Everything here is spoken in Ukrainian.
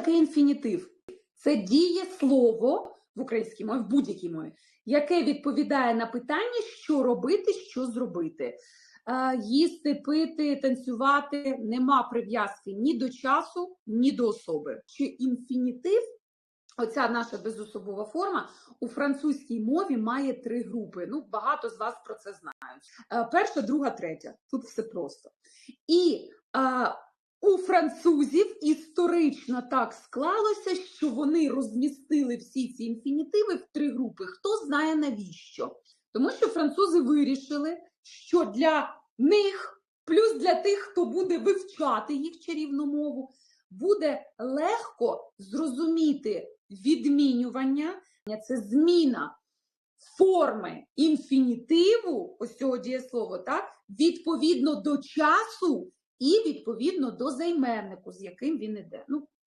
таке інфінітив? Це дієслово в українській мові, в будь-якій мові, яке відповідає на питання, що робити, що зробити. Е, Їсти, пити, танцювати нема прив'язки ні до часу, ні до особи. Чи інфінітив, оця наша безособова форма, у французькій мові має три групи. Ну, багато з вас про це знають. Е, Перша, друга, третя. Тут все просто. І е, у французів історично так склалося, що вони розмістили всі ці інфінітиви в три групи. Хто знає навіщо? Тому що французи вирішили, що для них, плюс для тих, хто буде вивчати їх чарівну мову, буде легко зрозуміти відмінювання, це зміна форми інфінітиву, ось цього дієслова, так, відповідно до часу і відповідно до займеннику, з яким він іде. Ну,